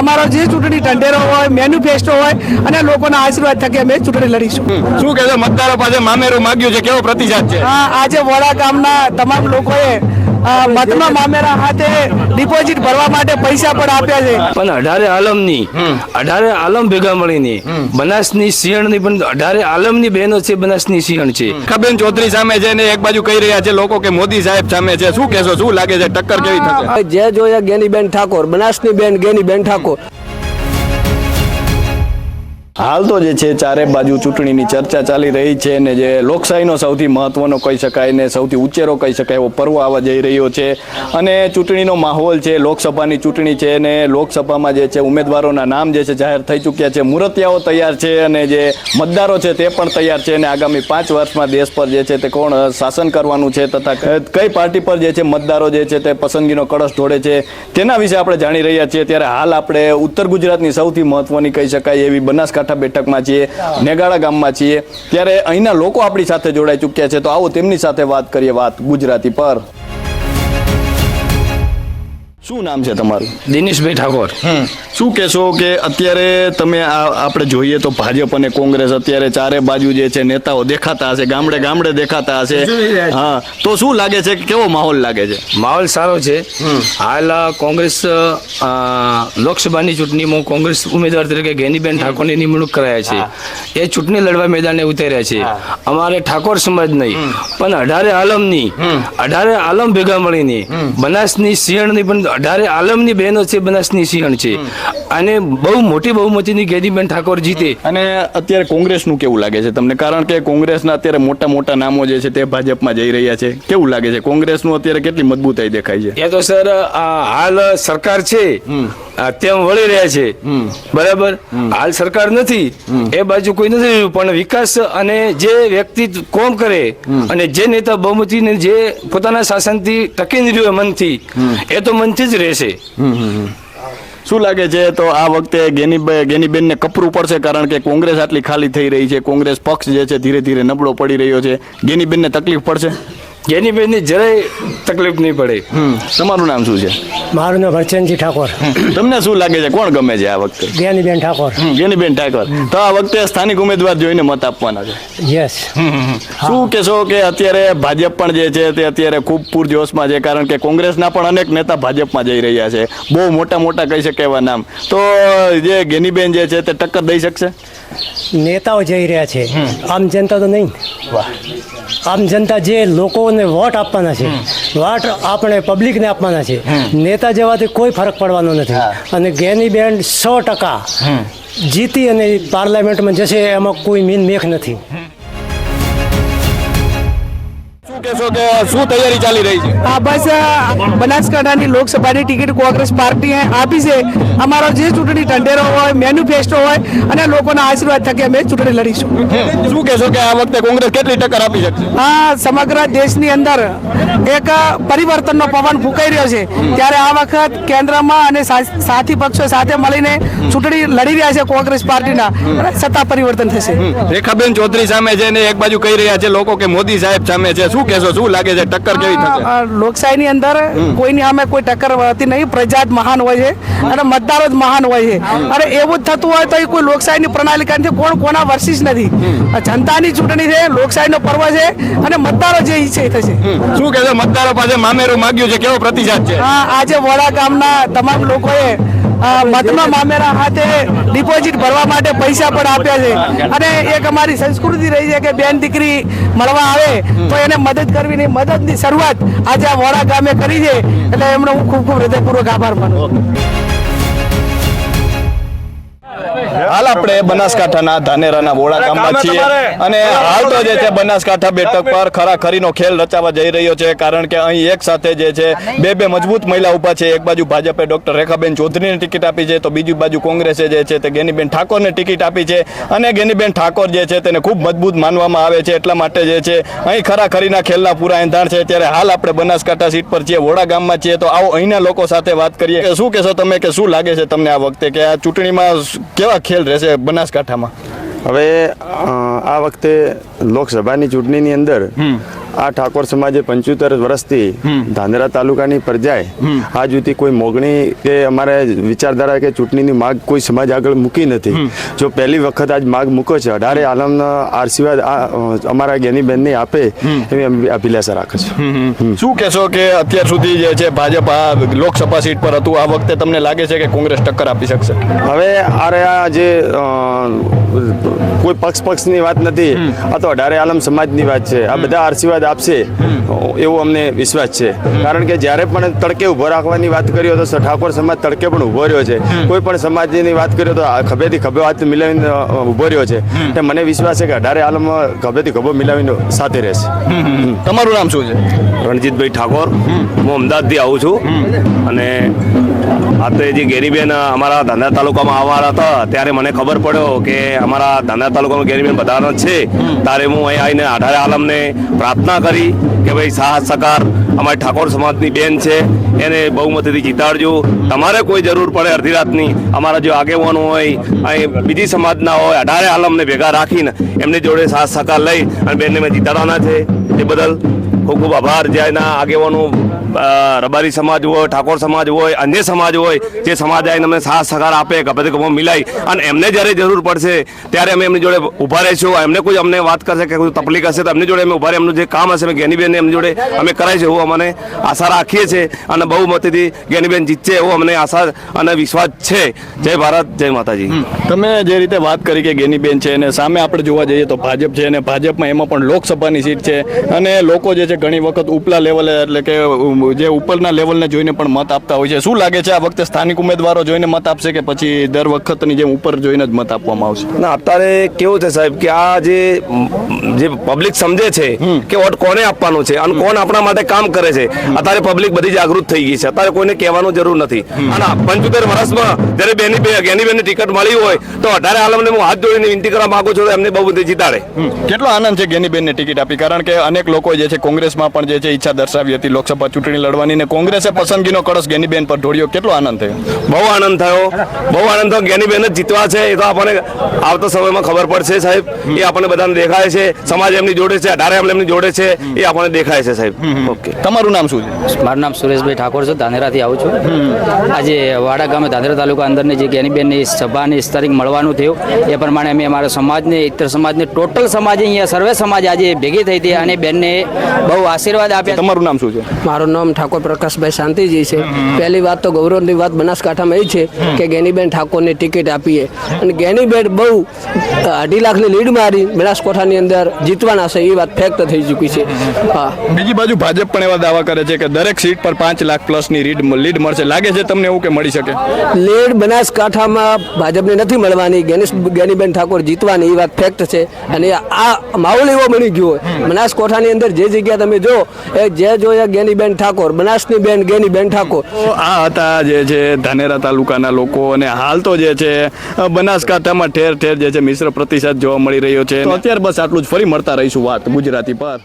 અમારો જે ચૂંટણી ઢંઢેરો હોય મેન્યુફેસ્ટો હોય અને લોકોના આશીર્વાદ થકી અમે ચૂંટણી લડીશું. શું કહેશો? મતદારો પાસે મામેરું માગ્યું છે. કેવો પ્રતિસાદ છે? આજે વડા ગામના તમામ લોકોએ મતમાં મામેરા હાથે ડિપોઝિટ ભરવા માટે પૈસા પણ આપ્યા છે. પણ અઢારે આલમની અઢારે આલમ ભેગા મળીને બનાસની સિંહણની પણ અઢારે આલમની બહેનો છે બનાસની સિંહણ છે. કબેન ચૌધરી સામે છે ને એક બાજુ કહી રહ્યા છે લોકો કે મોદી સાહેબ સામે છે. શું કહેશો શું લાગે છે? ટક્કર કેવી થશે? જે ગેની બેન ઠાકોર બનાસની બેન ગેની બેન ઠાકોર. હાલ તો જે છે, ચારે બાજુ ચૂંટણીની ચર્ચા ચાલી રહી છે ને જે લોકશાહીનો સૌથી મહત્વનો કહી શકાય ને સૌથી ઉચ્ચેરો કહી શકાય એવો પર્વ આવવા જઈ રહ્યો છે. અને ચૂંટણીનો માહોલ છે, લોકસભાની ચૂંટણી છે ને લોકસભામાં જે છે, ઉમેદવારોના નામ જે છે, જાહેર થઈ ચૂક્યા છે. મૂર્તિયાઓ તૈયાર છે અને જે મતદારો છે તે પણ તૈયાર છે અને આગામી પાંચ વર્ષમાં દેશ પર જે છે તે કોણ શાસન કરવાનું છે તથા કઈ પાર્ટી પર જે છે મતદારો જે છે તે પસંદગીનો કળશ ઢોળે છે તેના વિશે આપણે જાણી રહ્યા છીએ. ત્યારે હાલ આપણે ઉત્તર ગુજરાતની સૌથી મહત્વની કહી શકાય એવી બનાસકાંઠા બેઠકમાં છીએ નેગાળા ગામમાં છીએ. ત્યારે અહીંના લોકો આપણી સાથે જોડાઈ ચૂક્યા છે, તો આવો તેમની સાથે વાત કરીએ વાત ગુજરાતી પર. શું નામ છે તમારું? દિનેશભાઈ ઠાકોર. શું કહેશો કે અત્યારે તમે આ આપણે જોઈએ તો ભાજપ અને કોંગ્રેસ અત્યારે ચારે બાજુ જે છે નેતાઓ દેખાતા હશે ગામડે ગામડે દેખાતા હશે. હા તો શું લાગે છે? કે કેવો માહોલ લાગે છે? માહોલ સારો છે. હાલ આ કોંગ્રેસ લોકસભાની ચૂંટણીમાં કોંગ્રેસ ઉમેદવાર તરીકે ગેનીબેન ઠાકોરની નિમણૂક કરાયા છે. એ ચૂંટણી લડવા મેદાને ઉતર્યા છે. અમારે ઠાકોર સમાજ નહીં પણ અઢારે આલમની અઢારે આલમ ભેગા મળીને બનાસની સિંહણની પણ અઢારે આલમની બહેનો છે બનાસની સિંહણ છે. અને બહુ મોટી બહુમતીની ગેનીબેન ઠાકોર જીતે. અને અત્યારે કોંગ્રેસનું કેવું લાગે છે તમને? કારણ કે કોંગ્રેસના અત્યારે મોટા મોટા નામો જે છે તે ભાજપમાં જઈ રહ્યા છે. કેવું લાગે છે? કોંગ્રેસનું અત્યારે કેટલી મજબૂતાઈ દેખાય છે? એ તો સર હાલ સરકાર છે. તેમ વળી રહ્યા છે. બરાબર? હાલ સરકાર નથી. એ બાજુ કોઈ નથી પણ વિકાસ અને જે વ્યક્તિ કોમ કરે અને જે નેતા બહુમતીને જે પોતાના શાસનથી ટકી રહ્યો મનથી એ તો મનથી જ રહેશે. શું લાગે છે તો આ વખતે ગેની ગેનીબેનને કપરું પડશે કારણ કે કોંગ્રેસ આટલી ખાલી થઈ રહી છે. કોંગ્રેસ પક્ષ જે છે ધીરે ધીરે નબળો પડી રહ્યો છે. ગેનીબેનને તકલીફ પડશે? જેની બેનની જરાય તકલીફ નહીં પડે. તમારું નામ શું છે? મારું નામ હરચંદજી ઠાકોર. તમને શું લાગે છે? કોણ ગમે છે આ વખતે? જ્ઞાનીબેન ઠાકોર. ગેનીબેન ઠાકોર. તો આ વખતે સ્થાનિક ઉમેદવાર જોઈને મત આપવાના છે. યસ શું કહેશો કે અત્યારે ભાજપ પણ જે છે તે અત્યારે ખૂબ પૂરજોશમાં છે? કારણ કે કોંગ્રેસના પણ અનેક નેતા ભાજપમાં જઈ રહ્યા છે. બહુ મોટા મોટા કહી શકે એવા નામ. તો જે ગેનીબેન જે છે તે ટક્કર દઈ શકશે? નેતાઓ જઈ રહ્યા છે. આમ જનતા તો નહીં. આમ જનતા જે લોકોને વોટ આપવાના છે વોટ આપણે પબ્લિકને આપવાના છે નેતા જવાથી કોઈ ફરક પડવાનો નથી. અને ગેની બેન્ડ સો ટકા જીતી અને પાર્લામેન્ટમાં જશે એમાં કોઈ મીન મેખ નથી. કહેશો કે શું તૈયારી ચાલી રહી છે? હા બસ બનાસકાંઠાની લોકસભાની ટિકિટ કોંગ્રેસ પાર્ટીએ આપી છે. અમારો જે ચૂંટણી ઢંઢેરો હોય મેન્યુફેસ્ટો હોય અને લોકોના આશીર્વાદ થકી અમે ચૂંટણી લડીશું. શું કહેશો કે આ વખતે કોંગ્રેસ કેટલી ટક્કર આપી શકશે? હા સમગ્ર દેશની અંદર એક પરિવર્તનનો પવન ફૂંકાઈ રહ્યો છે. ત્યારે આ વખત કેન્દ્રમાં અને સાથી પક્ષો સાથે મળીને ચૂંટણી લડી રહ્યા છે કોંગ્રેસ પાર્ટીના. સત્તા પરિવર્તન થશે. રેખાબેન ચૌધરી સામે છે ને એક બાજુ કહી રહ્યા છે લોકો કે મોદી સાહેબ સામે છે. શું કહેશો શું લાગે છે? ટક્કર કેવી થશે? લોકશાહીની અંદર કોઈની સામે કોઈ ટક્કર હતી નહીં પ્રજા જ મહાન હોય છે અને મતદારો જ મહાન હોય છે. અને એવું જ થતું હોય તો એ કોઈ લોકશાહીની પ્રણાલી નથી કોણ કોના વર્ષિસ નથી. જનતાની ચૂંટણી છે લોકશાહીનો પર્વ છે અને મતદારો જે ઈચ્છે એ થશે. શું કહેશો? મતદારો પાસે મામેરું માગ્યું છે. કેવો પ્રતિસાદ છે? આજે વડા ગામના તમામ લોકોએ મતમાં મામેરા હાથે ડિપોઝિટ ભરવા માટે પૈસા પણ આપ્યા છે. અને એક અમારી સંસ્કૃતિ રહી છે કે બેન દીકરી મળવા આવે, તો એને મદદ કરવી નહીં મદદની શરૂઆત આજે આ વડા ગામે કરી છે. એટલે એમનો હું ખૂબ ખૂબ હૃદયપૂર્વક આભાર માનું હાલ આપણે બનાસકાંઠાના ધાનેરાના વોળા ગામમાં છીએ અને હાલ તો જે છે બનાસકાંઠા બેઠક પર ખરાખરીનો ખેલ રચાવા જઈ રહ્યો છે કારણ કે અહીં એક સાથે જે છે બે બે મજબૂત મહિલા ઊભા છે. એક બાજુ ભાજપે ડોક્ટર રેખાબેન ચૌધરીને ટિકિટ આપી છે તો બીજી બાજુ કોંગ્રેસે જે છે તે ગેનીબેન ઠાકોરને ટિકિટ આપી છે. અને ગેનીબેન ઠાકોર જે છે તેને ખૂબ મજબૂત માનવામાં આવે છે એટલા માટે જે છે અહીં ખરાખરીના ખેલના પૂરા એંધાણ છે. ત્યારે હાલ આપણે બનાસકાંઠા સીટ પર છીએ વોડા ગામમાં છીએ. તો આવો અહીંના લોકો સાથે વાત કરીએ. શું કહેશો તમે કે શું લાગે છે તમને આ વખતે? કે આ ચૂંટણીમાં કેવા ખેલ રહેશે બનાસકાંઠામાં. હવે આ વખતે લોકસભાની ચૂંટણીની અંદર આ ઠાકોર સમાજે પંચોતેર વર્ષથી ધાનેરા તાલુકાની પ્રજાએ આજ સુધી કોઈ મોગણી કે અમારે વિચારધારા કે ચૂંટણીની માગ કોઈ સમાજ આગળ મૂકી નથી. જો પહેલી વખત આજ માગ મૂકો છે અઢારે આલમના આશીર્વાદ અમારા જ્ઞાનીબેનને આપે એવી અભિલાષા રાખે છે. શું કહેશો કે અત્યાર સુધી જે છે ભાજપ આ લોકસભા સીટ પર હતું આ વખતે તમને લાગે છે કે કોંગ્રેસ ટક્કર આપી શકશે? હવે અરે આ જે કોઈ પક્ષ પક્ષની વાત નથી આ તો અઢારે આલમ સમાજની વાત છે. આ બધા આશીર્વાદ આપશે એવો અમને વિશ્વાસ છે. કારણ કે જ્યારે પણ તડકે ઊભો રાખવાની વાત કરીએ તો ઠાકોર સમાજ તડકે પણ ઊભો રહ્યો છે. કોઈ પણ સમાજની વાત કરીએ તો ખભેથી ખભે હાથ મિલાવીને ઊભો રહ્યો છે. એટલે મને વિશ્વાસ છે કે અઢારે આલમ ખભેથી ખભો મિલાવીને સાથે રહેશે. તમારું નામ શું છે? રણજીતભાઈ ઠાકોર. હું અમદાવાદથી આવું છું. અને આ તો એ જે ગેરીબેન અમારા ધાંધા તાલુકામાં આવવાના હતા ત્યારે મને ખબર પડ્યો કે અમારા ધાંધા તાલુકામાં ગેરીબેન બધાના છે. ત્યારે હું અહીં આવીને આઢારે આલમને પ્રાર્થના કરી કે ભાઈ સાહસ સકાર અમારી ઠાકોર સમાજની બેન છે એને બહુમતીથી જીતાડજો. તમારે કોઈ જરૂર પડે અડધી રાતની અમારા જે આગેવાનો હોય અહીં બીજી સમાજના હોય અઢારે આલમને ભેગા રાખીને એમની જોડે સાહસ સકાર લઈ અને બેનને મેં જીતાડવાના છે. એ બદલ ખૂબ ખૂબ આભાર. જે એના આગેવાનો રબારી સમાજ હોય, ઠાકોર સમાજ હોય, અન્ય સમાજ હોય, જે સમાજ આવીને અમને સાથ સહકાર આપે ગભો મિલાય, અને એમને જ્યારે જરૂર પડશે, ત્યારે અમે એમની જોડે ઊભા રહીશું. એમને કોઈ અમને વાત કરશે કે કોઈ તકલીફ હશે, તો એમની જોડે અમે ઊભા રહી એમનું જે કામ હશે, અમે જ્ઞાનીબેન એમની જોડે અમે કરાવીશું, એવું અમને આશા રાખીએ છીએ, અને બહુમતીથી જ્ઞાનીબેન જીતશે, એવો અમને આશા અને વિશ્વાસ છે. જય ભારત, જય માતાજી. તમે જે રીતે વાત કરી કે ગેનીબેન છે અને સામે આપણે જોવા જઈએ તો ભાજપ છે, અને ભાજપમાં એમાં પણ લોકસભાની સીટ છે, અને લોકો જે છે ઘણી વખત ઉપલા લેવલે એટલે કે જે ઉપરના લેવલને જોઈને પણ મત આપતા હોય છે. શું લાગે છે આ વખતે સ્થાનિક ઉમેદવારો જોઈને મત આપશે કે પછી દર વખતની જેમ ઉપર જોઈને જ મત આપવામાં આવશે? ના અત્યારે કેવું છે સાહેબ કે આ જે જે પબ્લિક સમજે છે કે વોટ કોને આપવાનું છે અને કોણ આપણા માટે કામ કરે છે અત્યારે પબ્લિક બધી જાગૃત થઈ ગઈ છે. અત્યારે કોઈને કહેવાનું જરૂર નથી. અને પંચોતેર વર્ષમાં જ્યારે બેની જ્ઞાનીબેનની ટિકિટ મળી હોય તો અઢારે આલમને હું હાથ જોડીને વિનંતી કરવા માંગુ છું એમને બહુ બધી જીતાડે. કેટલો આનંદ છે ગેનીબેનને ટિકિટ આપી? કારણ કે અનેક લોકો જે છે કોંગ્રેસમાં પણ જે છે ઈચ્છા દર્શાવી હતી લોકસભા ચૂંટણી લડવાની ને કોંગ્રેસે પસંદગીનો કળશ ગેનીબેન પર ઢોળ્યો. કેટલો આનંદ થયો? બહુ આનંદ થયો. બહુ આનંદ થયો. ગેનીબેન જ જીતવા છે એ તો આપણને આવતા સમયમાં ખબર પડશે સાહેબ. એ આપણને બધાને દેખાય છે. સમાજ એમની જોડે છે અઢારે એમની જોડે છે. એ આપણને દેખાય છે સાહેબ. ઓકે. તમારું નામ શું છે? મારું નામ સુરેશભાઈ ઠાકોર છે. ધાનેરાથી આવું છું. આજે વાડા ગામે ધાનેરા તાલુકા અંદરની જે ગેનીબેનની સભાની તારીખ મળવાનું થયું એ પ્રમાણે અમે અમારા સમાજને ઇતર સમાજને ટોટલ સમાજ અહીંયા સર્વે સમાજ આજે ભેગી થઈ હતી અને બેનને બહુ આશીર્વાદ આપ્યા. તમારું નામ શું છે? મારું નામ ઠાકોર પ્રકાશભાઈ શાંતિજી છે. પહેલી વાત તો ગૌરવની વાત બનાસકાંઠામાં એ છે કે ગેનીબેન ઠાકોરને ટિકિટ આપીએ. અને ગેનીબેન બહુ અઢી લાખની લીડ મારી બનાસકાંઠાની અંદર જીતવાના છે એ વાત ફેક્ટ થઈ ચૂકી છે. હા. બીજી બાજુ ભાજપ પણ એવા દાવા કરે છે કે દરેક સીટ પર પાંચ લાખ પ્લસની લીડ લીડ મળશે. લાગે છે તમને એવું કે મળી શકે? લીડ બનાસકાંઠામાં ભાજપને નથી મળવાની ગેનીશ ગેનીબેન ઠાકોર જીતવાની એ વાત ફેક્ટ છે. અને આ માહોલ એવો બની ગયો બનાસકાંઠાની અંદર જે જગ્યા તમે જો એ જે જોયા ગેનીબેન ઠાકોર બનાસની બેન ગેનીબેન ઠાકોર. આ હતા જે છે ધાનેરા તાલુકાના લોકો અને હાલ તો જે છે બનાસકાંઠામાં ઠેર ઠેર જે છે મિશ્ર પ્રતિસાદ જોવા મળી રહ્યો છે. અત્યારે બસ આટલું જ. ફરી મળતા રહીશું વાત ગુજરાતી પર.